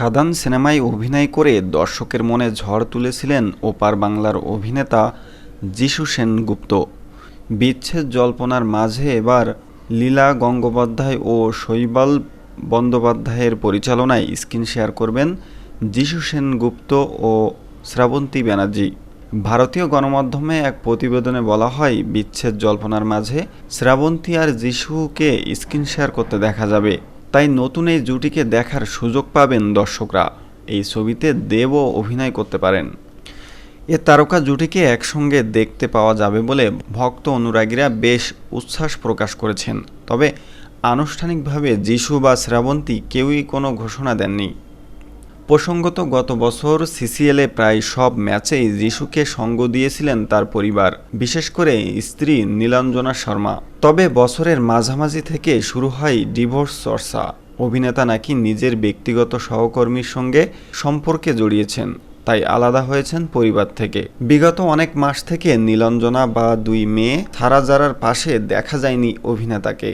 খাদান সিনেমায় অভিনয় করে দর্শকের মনে ঝড় তুলেছিলেন ওপার বাংলার অভিনেতা যিশু সেনগুপ্ত। বিচ্ছেদ জল্পনার মাঝে এবার লীলা গঙ্গোপাধ্যায় ও শৈবাল বন্দ্যোপাধ্যায়ের পরিচালনায় স্ক্রিন শেয়ার করবেন যিশু সেনগুপ্ত ও শ্রাবন্তী ব্যানার্জি। ভারতীয় গণমাধ্যমে এক প্রতিবেদনে বলা হয়, বিচ্ছেদ জল্পনার মাঝে শ্রাবন্তী আর যিশুকে স্ক্রিন শেয়ার করতে দেখা যাবে। তাই নতুন এই জুটিকে দেখার সুযোগ পাবেন দর্শকরা। এই ছবিতে দেবও অভিনয় করতে পারেন। এ তারকা জুটিকে একসঙ্গে দেখতে পাওয়া যাবে বলে ভক্ত অনুরাগীরা বেশ উচ্ছ্বাস প্রকাশ করেছেন। তবে আনুষ্ঠানিকভাবে যিশু বা শ্রাবন্তী কেউই কোনো ঘোষণা দেননি। প্রসঙ্গত, গত বছর সিসিএলে প্রায় সব ম্যাচেই যিশুকে সঙ্গ দিয়েছিলেন তার পরিবার, বিশেষ করে স্ত্রী নীলাঞ্জনা শর্মা। তবে বছরের মাঝামাঝি থেকে শুরু হয় ডিভোর্স চর্চা। অভিনেতা নাকি নিজের ব্যক্তিগত সহকর্মীর সঙ্গে সম্পর্কে জড়িয়েছেন, তাই আলাদা হয়েছেন পরিবার থেকে। বিগত অনেক মাস থেকে নীলাঞ্জনা বা দুই মেয়ে থারা জারার পাশে দেখা যায়নি অভিনেতাকে।